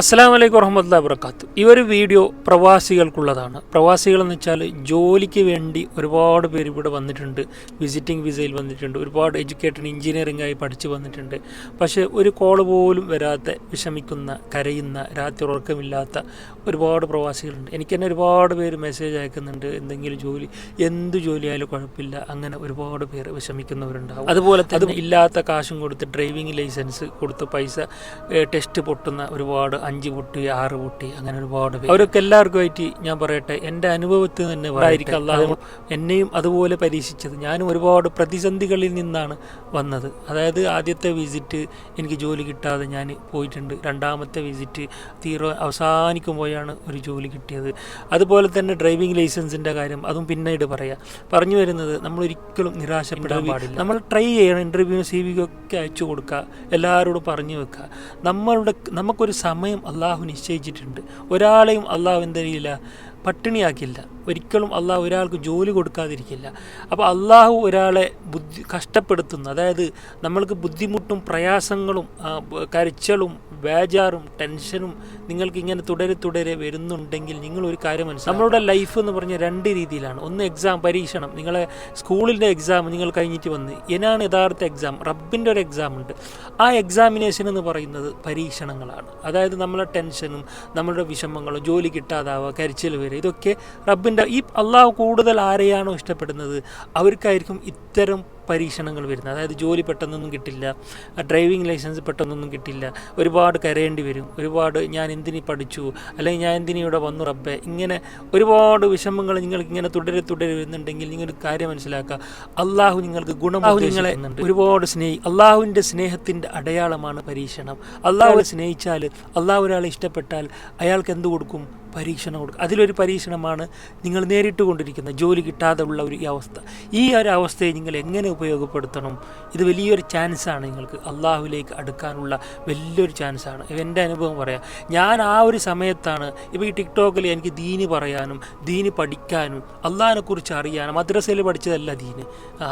അസ്സാം വലൈക്കും വറഹമത്തുള്ള വർക്കാത്തു ഈ ഒരു വീഡിയോ പ്രവാസികൾക്കുള്ളതാണ്. പ്രവാസികൾ എന്ന് വെച്ചാൽ ജോലിക്ക് വേണ്ടി ഒരുപാട് പേര് ഇവിടെ വന്നിട്ടുണ്ട്. വിസിറ്റിംഗ് വിസയിൽ വന്നിട്ടുണ്ട്. ഒരുപാട് എഡ്യൂക്കേറ്റഡ് എഞ്ചിനീയറിംഗ് ആയി പഠിച്ചു വന്നിട്ടുണ്ട്. പക്ഷേ ഒരു കോൾ പോലും വരാത്ത വിഷമിക്കുന്ന കരയുന്ന രാത്രി ഉറക്കമില്ലാത്ത ഒരുപാട് പ്രവാസികളുണ്ട്. എനിക്ക് തന്നെ ഒരുപാട് പേര് മെസ്സേജ് അയക്കുന്നുണ്ട്. എന്തെങ്കിലും ജോലി എന്ത് ജോലിയായാലും കുഴപ്പമില്ല. അങ്ങനെ ഒരുപാട് പേര് വിഷമിക്കുന്നവരുണ്ടാവും. അതുപോലെ തന്നെ ഇല്ലാത്ത കാശും കൊടുത്ത് ഡ്രൈവിംഗ് ലൈസൻസ് കൊടുത്ത് പൈസ ടെസ്റ്റ് പൊട്ടുന്ന ഒരുപാട് അഞ്ച് പൊട്ടി ആറ് പൊട്ടി അങ്ങനെ ഒരുപാട് പേര്. അവരൊക്കെ എല്ലാവർക്കുമായിട്ട് ഞാൻ പറയട്ടെ എന്റെ അനുഭവത്തിൽ തന്നെ പറയായിരിക്കും അല്ലാതെ എന്നെയും അതുപോലെ പരീക്ഷിച്ചത്. ഞാനും ഒരുപാട് പ്രതിസന്ധികളിൽ നിന്നാണ് വന്നത്. അതായത് ആദ്യത്തെ വിസിറ്റ് എനിക്ക് ജോലി കിട്ടാതെ ഞാൻ പോയിട്ടുണ്ട്. രണ്ടാമത്തെ വിസിറ്റ് തീരെ അവസാനിക്കുമ്പോഴാണ് ഒരു ജോലി കിട്ടിയത്. അതുപോലെ തന്നെ ഡ്രൈവിംഗ് ലൈസൻസിന്റെ കാര്യം അതും പിന്നീട് പറയാം. പറഞ്ഞു വരുന്നത് നമ്മൾ ഒരിക്കലും നിരാശപ്പെടാൻ പാടില്ല. നമ്മൾ ട്രൈ ചെയ്യണം ഇന്റർവ്യൂ സി വി ഒക്കെ അയച്ചു കൊടുക്കുക എല്ലാവരോടും പറഞ്ഞു വെക്കുക. നമ്മളുടെ നമുക്കൊരു സമയം അള്ളാഹു നിശ്ചയിച്ചിട്ടുണ്ട്. ഒരാളെയും അള്ളാഹു എന്തറിയില്ല പട്ടിണിയാക്കില്ല. ഒരിക്കലും അള്ളാഹു ഒരാൾക്ക് ജോലി കൊടുക്കാതിരിക്കില്ല. അപ്പോൾ അള്ളാഹു ഒരാളെ ബുദ്ധി കഷ്ടപ്പെടുത്തുന്നു അതായത് നമ്മൾക്ക് ബുദ്ധിമുട്ടും പ്രയാസങ്ങളും കരിച്ചലും ബേജാറും ടെൻഷനും നിങ്ങൾക്ക് ഇങ്ങനെ തുടരെ തുടരെ വരുന്നുണ്ടെങ്കിൽ നിങ്ങൾ ഒരു കാര്യം മനസ്സിലാക്കും നമ്മളുടെ ലൈഫ് എന്ന് പറഞ്ഞാൽ രണ്ട് രീതിയിലാണ്. ഒന്ന് എക്സാം പരീക്ഷണം. നിങ്ങളെ സ്കൂളിന്റെ എക്സാം നിങ്ങൾ കഴിഞ്ഞിട്ട് വന്ന്. ഇതിനാണ് യഥാർത്ഥ എക്സാം റബ്ബിന്റെ ഒരു എക്സാം ഉണ്ട്. ആ എക്സാമിനേഷൻ എന്ന് പറയുന്നത് പരീക്ഷണങ്ങളാണ്. അതായത് നമ്മളെ ടെൻഷനും നമ്മളുടെ വിഷമങ്ങളും ജോലി കിട്ടാതാവുക കരിച്ചിൽ വരെ. ഇതൊക്കെ റബ്ബിന്റെ ഈ അള്ളാഹു കൂടുതൽ ആരെയാണോ ഇഷ്ടപ്പെടുന്നത്? അവർക്കായിരിക്കും ഇത്തരം പരീക്ഷണങ്ങൾ വരുന്നത്. അതായത് ജോലി പെട്ടെന്നൊന്നും കിട്ടില്ല ഡ്രൈവിംഗ് ലൈസൻസ് പെട്ടെന്നൊന്നും കിട്ടില്ല ഒരുപാട് കരയേണ്ടി വരും ഒരുപാട് ഞാൻ എന്തിനി പഠിച്ചു അല്ലെങ്കിൽ ഞാൻ എന്തിനി ഇവിടെ വന്നു റബ്ബെ ഇങ്ങനെ ഒരുപാട് വിഷമങ്ങൾ നിങ്ങൾക്ക് ഇങ്ങനെ തുടരെ തുടരെ വരുന്നുണ്ടെങ്കിൽ നിങ്ങൾ ഒരു കാര്യം മനസ്സിലാക്കുക. അള്ളാഹു നിങ്ങൾക്ക് ഗുണം നിങ്ങളെ ഒരുപാട് സ്നേഹി അള്ളാഹുവിന്റെ സ്നേഹത്തിന്റെ അടയാളമാണ് പരീക്ഷണം. അള്ളാഹുവിനെ സ്നേഹിച്ചാൽ അള്ളാഹു ഒരാളെ ഇഷ്ടപ്പെട്ടാൽ അയാൾക്ക് എന്ത് കൊടുക്കും? പരീക്ഷണം കൊടുക്കും. അതിലൊരു പരീക്ഷണമാണ് നിങ്ങൾ നേരിട്ട് കൊണ്ടിരിക്കുന്ന ജോലി കിട്ടാതെ ഉള്ള ഒരു ഈ അവസ്ഥ. ഈ ഒരു അവസ്ഥയെ നിങ്ങൾ എങ്ങനെ ഉപയോഗപ്പെടുത്തണം. ഇത് വലിയൊരു ചാൻസാണ് നിങ്ങൾക്ക്. അള്ളാഹുവിലേക്ക് അടുക്കാനുള്ള വലിയൊരു ചാൻസാണ് എന്റെ അനുഭവം പറയാം. ഞാൻ ആ ഒരു സമയത്താണ് ഇപ്പോൾ ഈ ടിക്ടോക്കിൽ എനിക്ക് ദീന് പറയാനും ദീന് പഠിക്കാനും അള്ളാഹിനെക്കുറിച്ച് അറിയാനും മദ്രസയിൽ പഠിച്ചതല്ല ദീന്.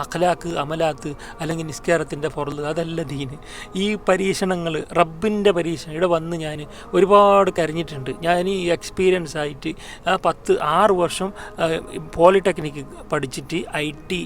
അഖലാക്ക് അമലാക്ക് അല്ലെങ്കിൽ നിസ്കാരത്തിന്റെ പുറത്ത് അതല്ല ദീന്. ഈ പരീക്ഷണങ്ങൾ റബ്ബിന്റെ പരീക്ഷണം ഇവിടെ വന്ന് ഞാൻ ഒരുപാട് കരഞ്ഞിട്ടുണ്ട്. ഞാൻ ഈ എക്സ്പീരിയൻസ് ആയിട്ട് പത്ത് ആറ് വർഷം പോളിടെക്നിക്ക് പഠിച്ചിട്ട് I T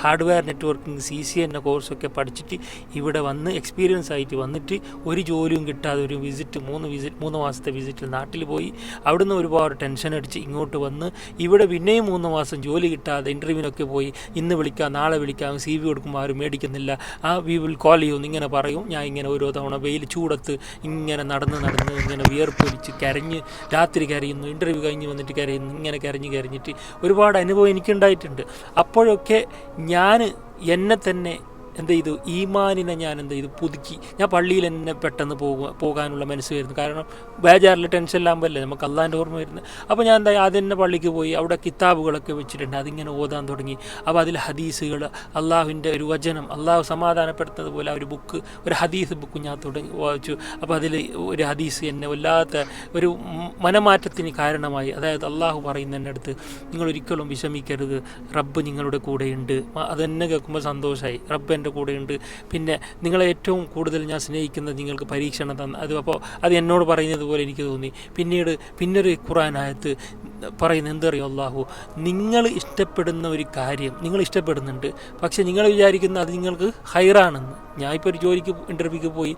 hardware networking C C എന്ന കോഴ്സൊക്കെ പഠിച്ചിട്ട് ഇവിടെ വന്ന് എക്സ്പീരിയൻസ് ആയിട്ട് വന്നിട്ട് ഒരു ജോലിയും കിട്ടാതെ ഒരു വിസിറ്റ് മൂന്ന് വിസിറ്റ് മൂന്ന് മാസത്തെ വിസിറ്റിൽ നാട്ടിൽ പോയി. അവിടുന്ന് ഒരുപാട് ടെൻഷൻ അടിച്ച് ഇങ്ങോട്ട് വന്ന് ഇവിടെ പിന്നെയും മൂന്ന് മാസം ജോലി കിട്ടാതെ ഇന്റർവ്യൂവിനൊക്കെ പോയി. ഇന്ന് വിളിക്കാം നാളെ വിളിക്കാം സി വി കൊടുക്കുമ്പോൾ ആരും മേടിക്കുന്നില്ല. ആ വി വിൽ കോൾ ചെയ്യുമെന്ന് ഇങ്ങനെ പറയും. ഞാൻ ഇങ്ങനെ ഓരോ തവണ വെയിൽ ചൂടത്ത് ഇങ്ങനെ നടന്ന് നടന്ന് ഇങ്ങനെ വിയർപ്പൊലിച്ച് കരഞ്ഞ് രാത്രി കരയുന്നു ഇന്റർവ്യൂ കഴിഞ്ഞ് വന്നിട്ട് കരയുന്നു ഇങ്ങനെ കരഞ്ഞ് കരഞ്ഞിട്ട് ഒരുപാട് അനുഭവം എനിക്കുണ്ടായിട്ടുണ്ട്. അപ്പോഴൊക്കെ ഞാൻ എന്നെ തന്നെ എന്ത് ചെയ്തു? ഈമാനിനെ ഞാൻ എന്ത് ചെയ്തു? പുതുക്കി. ഞാൻ പള്ളിയിൽ എന്നെ പെട്ടെന്ന് പോകുക പോകാനുള്ള മനസ്സ് വരുന്നു. കാരണം ബേജാറിൽ ടെൻഷനിലാകുമ്പോഴല്ലേ നമുക്ക് അള്ളാന്റെ ഓർമ്മ വരുന്നത്. അപ്പോൾ ഞാൻ എന്താ ആദ്യം തന്നെ പള്ളിക്ക് പോയി. അവിടെ കിതാബുകളൊക്കെ വെച്ചിട്ടുണ്ട്. അതിങ്ങനെ ഓതാൻ തുടങ്ങി. അപ്പോൾ അതിൽ ഹദീസുകൾ അള്ളാഹുവിന്റെ ഒരു വചനം അള്ളാഹു സമാധാനപ്പെടുത്തുന്നത് പോലെ ഒരു ബുക്ക് ഒരു ഹദീസ് ബുക്ക് ഞാൻ തുടങ്ങി വായിച്ചു. അപ്പോൾ അതിൽ ഒരു ഹദീസ് എന്നെ വല്ലാത്ത ഒരു മനമാറ്റത്തിന് കാരണമായി. അതായത് അള്ളാഹു പറയുന്ന എന്റെ അടുത്ത് നിങ്ങൾ ഒരിക്കലും വിഷമിക്കരുത്. റബ്ബ് നിങ്ങളുടെ കൂടെയുണ്ട്. അതെന്നെ കേൾക്കുമ്പോൾ സന്തോഷമായി റബ്ബ് എന്റെ കൂടെയുണ്ട് പിന്നെ നിങ്ങളെ ഏറ്റവും കൂടുതൽ ഞാൻ സ്നേഹിക്കുന്നത് നിങ്ങൾക്ക് പരീക്ഷണം തന്ന അത് അപ്പോൾ അത് എന്നോട് പറയുന്നത് പോലെ എനിക്ക് തോന്നി. പിന്നീട് പിന്നൊരു ഖുറാനായത്ത് പറയുന്നത് എന്തറിയോ അള്ളാഹു നിങ്ങൾ ഇഷ്ടപ്പെടുന്ന ഒരു കാര്യം നിങ്ങൾ ഇഷ്ടപ്പെടുന്നുണ്ട്. പക്ഷേ നിങ്ങൾ വിചാരിക്കുന്ന അത് നിങ്ങൾക്ക് ഹൈറാണെന്ന്. ഞാൻ ഇപ്പോൾ ഒരു ജോലിക്ക് ഇന്റർവ്യൂക്ക് പോയി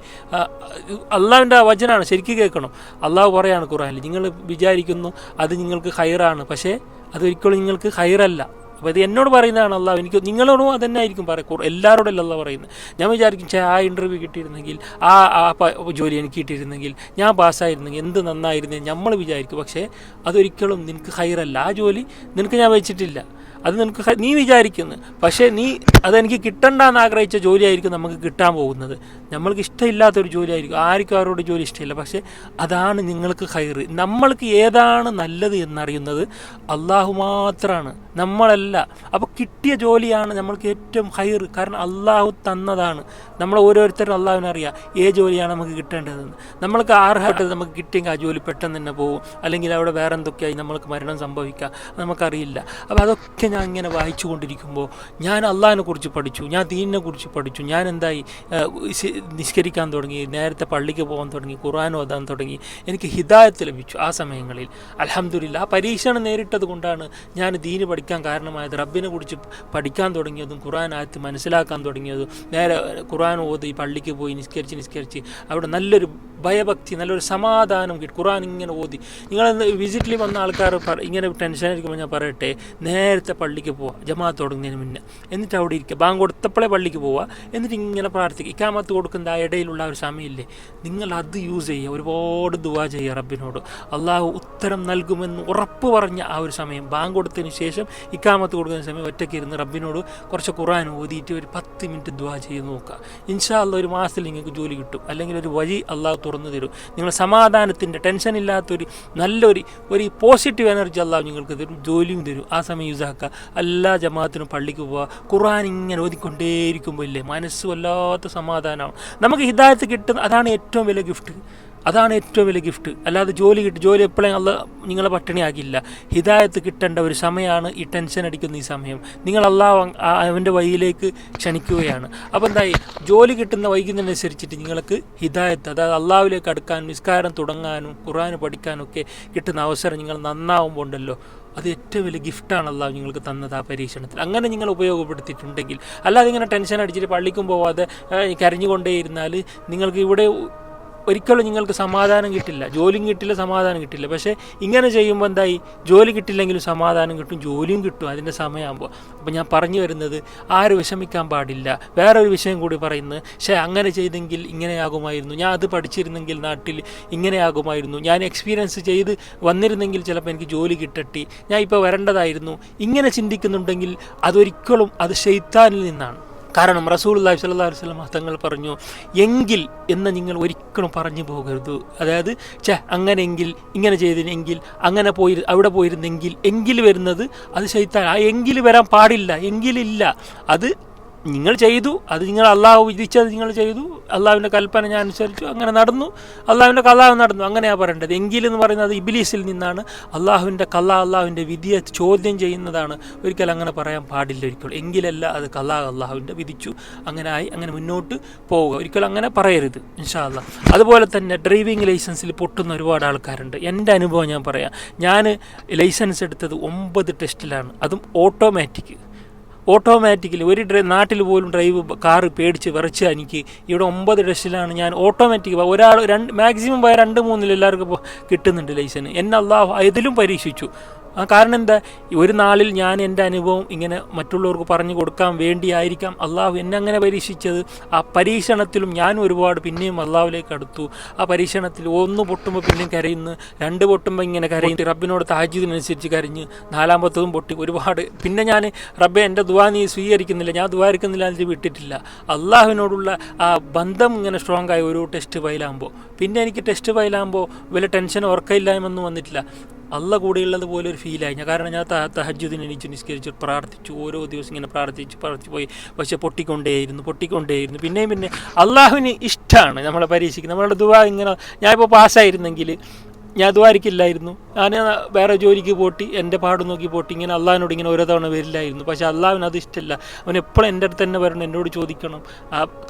അള്ളാഹുവിന്റെ ആ, വചനാണ് ശരിക്കും കേൾക്കണം. അള്ളാഹു പറയാണ് ഖുറാനിൽ നിങ്ങൾ വിചാരിക്കുന്നു അത് നിങ്ങൾക്ക് ഹൈറാണ് പക്ഷേ അതൊരിക്കലും നിങ്ങൾക്ക് ഹൈറല്ല. അപ്പോൾ ഇത് എന്നോട് പറയുന്നതാണ് അള്ളാഹു എനിക്ക് നിങ്ങളോടും അത് തന്നെ ആയിരിക്കും പറയുക എല്ലാവരോടും അല്ല പറയുന്നത്. ഞാൻ വിചാരിക്കും ചേ ആ ഇന്റർവ്യൂ കിട്ടിയിരുന്നെങ്കിൽ ആ ആ ജോലി എനിക്ക് കിട്ടിയിരുന്നെങ്കിൽ ഞാൻ പാസ്സായിരുന്നെങ്കിൽ എന്ത് നന്നായിരുന്നു നമ്മൾ വിചാരിക്കും. പക്ഷേ അതൊരിക്കലും നിനക്ക് ഹൈറല്ല. ആ ജോലി നിനക്ക് ഞാൻ വെച്ചിട്ടില്ല. അത് നിനക്ക് നീ വിചാരിക്കുന്നു. പക്ഷേ നീ അതെനിക്ക് കിട്ടണ്ട എന്ന് ആഗ്രഹിച്ച ജോലിയായിരിക്കും നമുക്ക് കിട്ടാൻ പോകുന്നത്. നമ്മൾക്ക് ഇഷ്ടമില്ലാത്തൊരു ജോലിയായിരിക്കും. ആർക്കും അവരോട് ജോലി ഇഷ്ടമില്ല. പക്ഷേ അതാണ് നിങ്ങൾക്ക് ഹൈറ് നമ്മൾക്ക് ഏതാണ് നല്ലത് എന്നറിയുന്നത് അള്ളാഹു മാത്രമാണ് നമ്മളല്ല. അപ്പോൾ കിട്ടിയ ജോലിയാണ് നമ്മൾക്ക് ഏറ്റവും ഹൈർ കാരണം അള്ളാഹു തന്നതാണ്. നമ്മൾ ഓരോരുത്തരും അള്ളാഹുവിനെ അറിയാം. ഏ ജോലിയാണ് നമുക്ക് കിട്ടേണ്ടതെന്ന്. നമ്മൾക്ക് അർഹപ്പെട്ടത് നമുക്ക് കിട്ടിയെങ്കിൽ ആ ജോലി പെട്ടെന്ന് തന്നെ പോകും. അല്ലെങ്കിൽ അവിടെ വേറെ എന്തൊക്കെയായി നമ്മൾക്ക് മരണം സംഭവിക്കാം. നമുക്കറിയില്ല. അപ്പോൾ അതൊക്കെ ഞാൻ ഇങ്ങനെ വായിച്ചു കൊണ്ടിരിക്കുമ്പോൾ ഞാൻ അള്ളാഹിനെ കുറിച്ച് പഠിച്ചു ഞാൻ ദീനിനെ കുറിച്ച് പഠിച്ചു ഞാൻ എന്തായി നിഷ്കരിക്കാൻ തുടങ്ങി നേരത്തെ പള്ളിക്ക് പോകാൻ തുടങ്ങി ഖുർആൻ ഓതാൻ തുടങ്ങി എനിക്ക് ഹിദായത്ത് ലഭിച്ചു ആ സമയങ്ങളിൽ. അലഹമില്ല ആ പരീക്ഷണം നേരിട്ടത് കൊണ്ടാണ് ഞാൻ ദീന് പഠിക്കാൻ കാരണമായത് റബ്ബിനെ കുറിച്ച് പഠിക്കാൻ തുടങ്ങിയതും ഖുർആൻ ആയത്ത് മനസ്സിലാക്കാൻ തുടങ്ങിയതും നേരെ ഖുർആൻ ഓതി പള്ളിക്ക് പോയി നിസ്കരിച്ച് നിസ്കരിച്ച് അവിടെ നല്ലൊരു ഭയഭക്തി നല്ലൊരു സമാധാനം കിട്ടും ഖുർആൻ ഇങ്ങനെ ഓതി. നിങ്ങൾ വിസിറ്റിൽ വന്ന ആൾക്കാർ ഇങ്ങനെ ടെൻഷൻ ആയിരിക്കുമ്പോൾ ഞാൻ പറയട്ടെ നേരത്തെ പള്ളിക്ക് പോവുക ജമാഅത്ത് തുടങ്ങുന്നതിന് മുന്നേ. എന്നിട്ട് അവിടെ ഇരിക്കുക ബാങ്ക് കൊടുത്തപ്പോഴേ പള്ളിക്ക് പോവുക എന്നിട്ട് ഇങ്ങനെ പ്രാർത്ഥിക്കുക ഇക്കാമത്ത് കൊടുക്കുന്ന ആ ഇടയിലുള്ള ഒരു സമയമില്ലേ? നിങ്ങൾ അത് യൂസ് ചെയ്യുക. ഒരുപാട് ദുവാ ചെയ്യുക റബ്ബിനോട്. അള്ളാഹു ഉത്തരം നൽകുമെന്ന് ഉറപ്പ് പറഞ്ഞ ആ ഒരു സമയം. ബാങ്ക് കൊടുത്തതിന് ശേഷം ഇക്കാമത്ത് കൊടുക്കുന്ന സമയം ഒറ്റയ്ക്ക് ഇരുന്ന് റബ്ബിനോട് കുറച്ച് ഖുറാൻ ഓതിയിട്ട് ഒരു പത്ത് മിനിറ്റ് ദുവാ ചെയ്ത് നോക്കുക. ഇൻഷാ അല്ല ഒരു മാസത്തിൽ നിങ്ങൾക്ക് ജോലി കിട്ടും. അല്ലെങ്കിൽ ഒരു വഴി അള്ളാഹു തുറന്നു തരും. നിങ്ങൾ സമാധാനത്തിന്റെ ടെൻഷൻ ഇല്ലാത്തൊരു നല്ലൊരു ഒരു പോസിറ്റീവ് എനർജി അള്ളാഹു നിങ്ങൾക്ക് തരും. ജോലിയും തരും. ആ സമയം യൂസ് ആക്കുക എല്ലാ ജമാഅത്തിനും പള്ളിക്ക് പോവുക ഖുർആൻ ഇങ്ങനെ ഓതിക്കൊണ്ടേയിരിക്കുമ്പോൾ ഇല്ലേ മനസ്സ് വല്ലാത്ത സമാധാനമാണ് നമുക്ക് ഹിദായത്ത് കിട്ടുന്ന അതാണ് ഏറ്റവും വലിയ ഗിഫ്റ്റ്. അതാണ് ഏറ്റവും വലിയ ഗിഫ്റ്റ്. അല്ലാതെ ജോലി കിട്ടും ജോലി എപ്പോഴും അല്ല നിങ്ങളെ പട്ടിണിയാക്കില്ല ഹിദായത്ത് കിട്ടേണ്ട ഒരു സമയമാണ് ഈ ടെൻഷൻ അടിക്കുന്ന ഈ സമയം. നിങ്ങൾ അള്ളാഹ് അവന്റെ വഴിയിലേക്ക് ക്ഷണിക്കുകയാണ്. അപ്പോൾ എന്തായി? ജോലി കിട്ടുന്ന വൈകുന്നതിനനുസരിച്ചിട്ട് നിങ്ങൾക്ക് ഹിദായത്ത് അതായത് അള്ളാഹുവിലേക്ക് അടുക്കാനും നിസ്കാരം തുടങ്ങാനും ഖുറാൻ പഠിക്കാനും ഒക്കെ കിട്ടുന്ന അവസരം നിങ്ങൾ നന്നാവുമ്പോൾ ഉണ്ടല്ലോ അത് ഏറ്റവും വലിയ ഗിഫ്റ്റാണ് അള്ളാഹു നിങ്ങൾക്ക് തന്നത് ആ പരീക്ഷണത്തിൽ. അങ്ങനെ നിങ്ങൾ ഉപയോഗപ്പെടുത്തിയിട്ടുണ്ടെങ്കിൽ അല്ലാതെ ഇങ്ങനെ ടെൻഷൻ അടിച്ചിട്ട് പള്ളിക്കും പോവാതെ കരഞ്ഞുകൊണ്ടേയിരുന്നാൽ നിങ്ങൾക്ക് ഇവിടെ ഒരിക്കലും നിങ്ങൾക്ക് സമാധാനം കിട്ടില്ല ജോലിയും കിട്ടില്ല സമാധാനം കിട്ടില്ല. പക്ഷേ ഇങ്ങനെ ചെയ്യുമ്പോൾ എന്തായി? ജോലി കിട്ടില്ലെങ്കിലും സമാധാനം കിട്ടും ജോലിയും കിട്ടും അതിന്റെ സമയമാകുമ്പോൾ അപ്പോൾ ഞാൻ പറഞ്ഞു വരുന്നത് ആരും വിഷമിക്കാൻ പാടില്ല. വേറൊരു വിഷയം കൂടി പറയുന്നു. പക്ഷേ അങ്ങനെ ചെയ്തെങ്കിൽ ഇങ്ങനെയാകുമായിരുന്നു. ഞാൻ അത് പഠിച്ചിരുന്നെങ്കിൽ നാട്ടിൽ ഇങ്ങനെയാകുമായിരുന്നു. ഞാൻ എക്സ്പീരിയൻസ് ചെയ്ത് വന്നിരുന്നെങ്കിൽ ചിലപ്പോൾ എനിക്ക് ജോലി കിട്ടട്ടി. ഞാൻ ഇപ്പോൾ വരേണ്ടതായിരുന്നു. ഇങ്ങനെ ചിന്തിക്കുന്നുണ്ടെങ്കിൽ അതൊരിക്കലും അത് ഷെയ്ത്താനിൽ നിന്നാണ്. കാരണം റസൂൽ സ്വല്ലാ വസ്ലം തങ്ങൾ പറഞ്ഞു എങ്കിൽ എന്ന് നിങ്ങൾ ഒരിക്കലും പറഞ്ഞു പോകരുത്. അതായത് ചേ അങ്ങനെയെങ്കിൽ ഇങ്ങനെ ചെയ്തിനെങ്കിൽ അങ്ങനെ പോയി അവിടെ പോയിരുന്നെങ്കിൽ എങ്കിൽ വരുന്നത് അത് ശൈത്താൻ ആ എങ്കിൽ വരാൻ പാടില്ല എങ്കിലില്ല അത് നിങ്ങൾ ചെയ്തു അത് നിങ്ങൾ അള്ളാഹു വിധിച്ചത് നിങ്ങൾ ചെയ്തു അള്ളാഹുവിന്റെ കൽപ്പന ഞാൻ അനുസരിച്ചു അങ്ങനെ നടന്നു. അള്ളാഹുവിന്റെ കലാവ് നടന്നു. അങ്ങനെയാണ് പറയേണ്ടത്. എങ്കിലെന്ന് പറയുന്നത് ഇബിലീസിൽ നിന്നാണ് അള്ളാഹുവിന്റെ കല അള്ളാഹുവിന്റെ വിധിയെ ചോദ്യം ചെയ്യുന്നതാണ്. ഒരിക്കലും അങ്ങനെ പറയാൻ പാടില്ല ഒരിക്കലും. എങ്കിലല്ല അത് കലാ അള്ളാഹുവിന്റെ വിധിച്ചു. അങ്ങനെ ആയി അങ്ങനെ മുന്നോട്ട് പോവുക. ഒരിക്കലും അങ്ങനെ പറയരുത് ഇൻഷാ അല്ല അതുപോലെ തന്നെ ഡ്രൈവിംഗ് ലൈസൻസിൽ പൊട്ടുന്ന ഒരുപാട് ആൾക്കാരുണ്ട്. എന്റെ അനുഭവം ഞാൻ പറയാം. ഞാൻ ലൈസൻസ് എടുത്തത് ഒമ്പത് ടെസ്റ്റിലാണ്. അതും ഓട്ടോമാറ്റിക്. ഓട്ടോമാറ്റിക്കലി ഒരു ഡ്രൈ നാട്ടിൽ പോലും ഡ്രൈവ് കാറ് പേടിച്ച് വിറച്ച് എനിക്ക് ഇവിടെ ഒമ്പത് ഡഷിലാണ് ഞാൻ ഓട്ടോമാറ്റിക് ഒരാൾ രണ്ട് മാക്സിമം പോയ രണ്ട് മൂന്നിൽ എല്ലാവർക്കും കിട്ടുന്നുണ്ട് ലൈസൻസ് എന്നെ അള്ളാഹു ഇതിലും പരീക്ഷിച്ചു. കാരണം എന്താ? ഒരു നാളിൽ ഞാൻ എന്റെ അനുഭവം ഇങ്ങനെ മറ്റുള്ളവർക്ക് പറഞ്ഞു കൊടുക്കാൻ വേണ്ടിയായിരിക്കാം. അള്ളാഹു എന്നെ അങ്ങനെ പരീക്ഷിച്ചത്. ആ പരീക്ഷണത്തിലും ഞാൻ ഒരുപാട് പിന്നെയും അള്ളാഹുലേക്ക് അടുത്തു. ആ പരീക്ഷണത്തിൽ ഒന്ന് പൊട്ടുമ്പോൾ പിന്നെയും കരയുന്നു. രണ്ട് പൊട്ടുമ്പോൾ ഇങ്ങനെ കരയുന്നു. റബ്ബിനോട് താജ്യത്തിനനുസരിച്ച് കരഞ്ഞ് നാലാമത്തതും പൊട്ടി ഒരുപാട്. പിന്നെ ഞാൻ റബ്ബെ എന്റെ ദുവാ നീ സ്വീകരിക്കുന്നില്ല. ഞാൻ ദുവാരിക്കുന്നില്ല എന്നിട്ട് വിട്ടിട്ടില്ല. അള്ളാഹുവിനോടുള്ള ആ ബന്ധം ഇങ്ങനെ സ്ട്രോങ് ആയി ഒരു ടെസ്റ്റ് ഫയലാകുമ്പോൾ പിന്നെ എനിക്ക് ടെസ്റ്റ് ഫയലാകുമ്പോൾ വലിയ ടെൻഷൻ ഉറക്കമില്ലായ്മൊന്നും വന്നിട്ടില്ല. അല്ല കൂടെയുള്ളത് പോലെ ഒരു ഫീലായി ഞാൻ കാരണം ഞാൻ തഹജുദിന് എനിക്ക് നിസ്കരിച്ചു പ്രാർത്ഥിച്ചു. ഓരോ ദിവസം ഇങ്ങനെ പ്രാർത്ഥിച്ച് പ്രാർത്ഥിച്ച് പോയി. പക്ഷെ പൊട്ടിക്കൊണ്ടേയിരുന്നു പൊട്ടിക്കൊണ്ടേയിരുന്നു. പിന്നെയും പിന്നെ അള്ളാഹുവിന് ഇഷ്ടമാണ് നമ്മളെ പരീക്ഷിക്കുന്നത്. നമ്മളുടെ ദുബ ഇങ്ങനെ ഞാനിപ്പോൾ പാസ്സായിരുന്നെങ്കിൽ ഞാൻ ദ്വാരിക്കില്ലായിരുന്നു ഞാൻ വേറെ ജോലിക്ക് പോട്ടി എന്റെ പാട് നോക്കി പോട്ടി. ഇങ്ങനെ അള്ളാഹിനോട് ഇങ്ങനെ ഓരോ തവണ വരില്ലായിരുന്നു. പക്ഷെ അള്ളാഹുവിന് അത് ഇഷ്ടമല്ല അവൻ എപ്പോഴും എന്റെ അടുത്ത് തന്നെ വരണം എന്നോട് ചോദിക്കണം.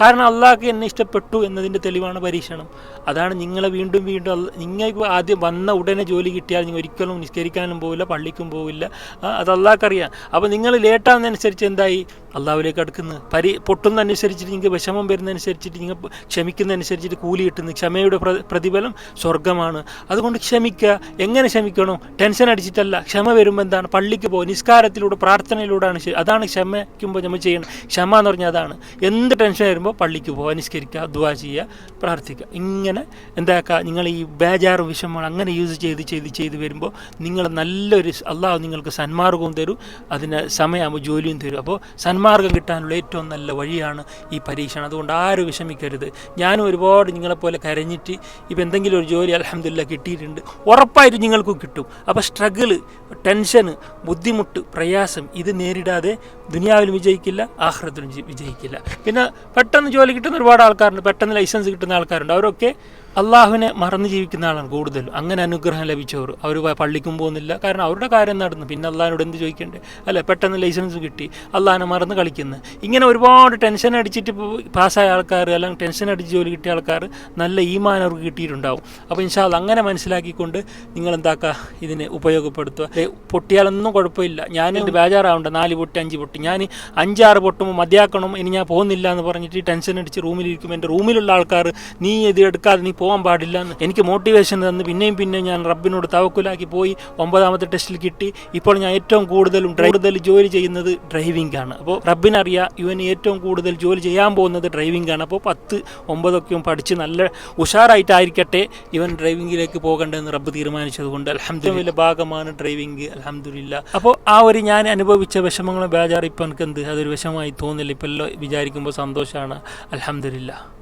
കാരണം അള്ളാഹ്ക്ക് എന്നെ ഇഷ്ടപ്പെട്ടു എന്നതിന്റെ തെളിവാണ് പരീക്ഷണം. അതാണ് നിങ്ങളെ വീണ്ടും വീണ്ടും നിങ്ങൾക്ക് ആദ്യം വന്ന ഉടനെ ജോലി കിട്ടിയാൽ നിങ്ങൾ ഒരിക്കലും നിസ്കരിക്കാനും പോവില്ല പള്ളിക്കും പോവില്ല. അത് അള്ളാഹ്ക്കറിയാം. അപ്പോൾ നിങ്ങൾ ലേട്ടാകുന്നതനുസരിച്ച് എന്തായി? അള്ളാഹുലേക്ക് അടുക്കുന്നത് പരി പൊട്ടുന്നതനുസരിച്ചിട്ട് നിങ്ങൾക്ക് വിഷമം വരുന്നതനുസരിച്ചിട്ട് നിങ്ങൾ ക്ഷമിക്കുന്നതനുസരിച്ചിട്ട് കൂലി കിട്ടുന്നു. ക്ഷമയുടെ പ്ര- പ്രതിഫലം സ്വർഗമാണ് അതുകൊണ്ട് ക്ഷമിക്കുക എങ്ങനെ ക്ഷമിക്കണം? ടെൻഷൻ അടിച്ചിട്ടല്ല. ക്ഷമ വരുമ്പോൾ എന്താണ്? പള്ളിക്ക് പോകും നിസ്കാരത്തിലൂടെ പ്രാർത്ഥനയിലൂടെയാണ് അതാണ് ക്ഷമിക്കുമ്പോൾ നമ്മൾ ചെയ്യണം ക്ഷമ എന്ന് പറഞ്ഞാൽ അതാണ്. എന്ത് ടെൻഷൻ വരുമ്പോൾ പള്ളിക്ക് പോകുക നിസ്കരിക്കുക ദുവാ ചെയ്യുക പ്രാർത്ഥിക്കുക. ഇങ്ങനെ എന്താക്കുക നിങ്ങൾ ഈ ബേജാറും വിഷമവും അങ്ങനെ യൂസ് ചെയ്ത് ചെയ്ത് ചെയ്ത് വരുമ്പോൾ നിങ്ങൾ നല്ലൊരു അള്ളാഹു നിങ്ങൾക്ക് സന്മാർഗവും തരും അതിന് സമയമാകുമ്പോൾ ജോലിയും തരും. അപ്പോൾ സന്മാർഗം കിട്ടാനുള്ള ഏറ്റവും നല്ല വഴിയാണ് ഈ പരീക്ഷണം. അതുകൊണ്ട് ആരും വിഷമിക്കരുത്. ഞാനും ഒരുപാട് നിങ്ങളെപ്പോലെ കരഞ്ഞിട്ട് ഇപ്പം എന്തെങ്കിലും ഒരു ജോലി അലഹമില്ല കിട്ടിയിട്ടുണ്ട്. ഉറപ്പായിട്ടും നിങ്ങൾക്ക് കിട്ടും. അപ്പോൾ സ്ട്രഗിൾ ടെൻഷന് ബുദ്ധിമുട്ട് പ്രയാസം ഇത് നേരിടാതെ ദുനിയാവിലും വിജയിക്കില്ല ആഹ്റത്തിലും വിജയിക്കില്ല. പിന്നെ പെട്ടെന്ന് ജോലി കിട്ടുന്ന ഒരുപാട് ആൾക്കാരുണ്ട്. പെട്ടെന്ന് ലൈസൻസ് കിട്ടുന്ന ആൾക്കാരുണ്ട്. അവരൊക്കെ അള്ളാഹുവിനെ മറന്ന് ജീവിക്കുന്ന ആളാണ് കൂടുതലും അങ്ങനെ അനുഗ്രഹം ലഭിച്ചവർ. അവർ പള്ളിക്കും പോകുന്നില്ല. കാരണം അവരുടെ കാര്യം നടന്നു. പിന്നെ അള്ളാഹിനോട് എന്ത് ചോദിക്കണ്ടേ? അല്ലെ പെട്ടെന്ന് ലൈസൻസ് കിട്ടി. അള്ളാഹിനെ മറന്ന് കളിക്കുന്നത് ഇങ്ങനെ ഒരുപാട് ടെൻഷൻ അടിച്ചിട്ട് പാസ്സായ ആൾക്കാർ അല്ലെങ്കിൽ ടെൻഷൻ അടിച്ച് ജോലി കിട്ടിയ ആൾക്കാർ നല്ല ഈമാൻ അവർക്ക് കിട്ടിയിട്ടുണ്ടാവും. അപ്പോൾ ഇൻഷാല്ല അങ്ങനെ മനസ്സിലാക്കിക്കൊണ്ട് നിങ്ങൾ എന്താക്കുക ഇതിനെ ഉപയോഗപ്പെടുത്തുക? പൊട്ടിയാലൊന്നും കുഴപ്പമില്ല. ഞാൻ ബേജാറാവുണ്ട്. നാല് പൊട്ടി അഞ്ച് പൊട്ടി. ഞാൻ അഞ്ചാറ് പൊട്ടുമ്പോൾ മതിയാക്കണം. ഇനി ഞാൻ പോകുന്നില്ല എന്ന് പറഞ്ഞിട്ട് ടെൻഷൻ അടിച്ച് റൂമിലിരിക്കും എന്റെ റൂമിലുള്ള ആൾക്കാർ നീ ഇത് എടുക്കാതെ നീ പോകാൻ പാടില്ല എന്ന് എനിക്ക് മോട്ടിവേഷൻ തന്ന് പിന്നെയും പിന്നെയും ഞാൻ റബ്ബിനോട് തവക്കുലാക്കി പോയി ഒമ്പതാമത്തെ ടെസ്റ്റിൽ കിട്ടി. ഇപ്പോൾ ഞാൻ ഏറ്റവും കൂടുതലും കൂടുതൽ ജോലി ചെയ്യുന്നത് ഡ്രൈവിംഗ് ആണ്. അപ്പോൾ റബ്ബിനറിയാം ഇവന് ഏറ്റവും കൂടുതൽ ജോലി ചെയ്യാൻ പോകുന്നത് ഡ്രൈവിംഗ് ആണ്. അപ്പോൾ പത്ത് ഒമ്പതൊക്കെയും പഠിച്ച് നല്ല ഉഷാറായിട്ടായിരിക്കട്ടെ ഇവൻ ഡ്രൈവിംഗിലേക്ക് പോകേണ്ടതെന്ന് റബ്ബ് തീരുമാനിച്ചതുകൊണ്ട് അലഹമ്മദില്ല ഭാഗമാണ് ഡ്രൈവിംഗ് അലഹമ്മദില്ല അപ്പോൾ ആ ഒരു ഞാൻ അനുഭവിച്ച വിഷമങ്ങളും ബേജാർ ഇപ്പം എനിക്ക് എന്ത് അതൊരു വിഷമമായി തോന്നില്ല. ഇപ്പം എല്ലാം വിചാരിക്കുമ്പോൾ സന്തോഷമാണ് അലഹമ്മദില്ല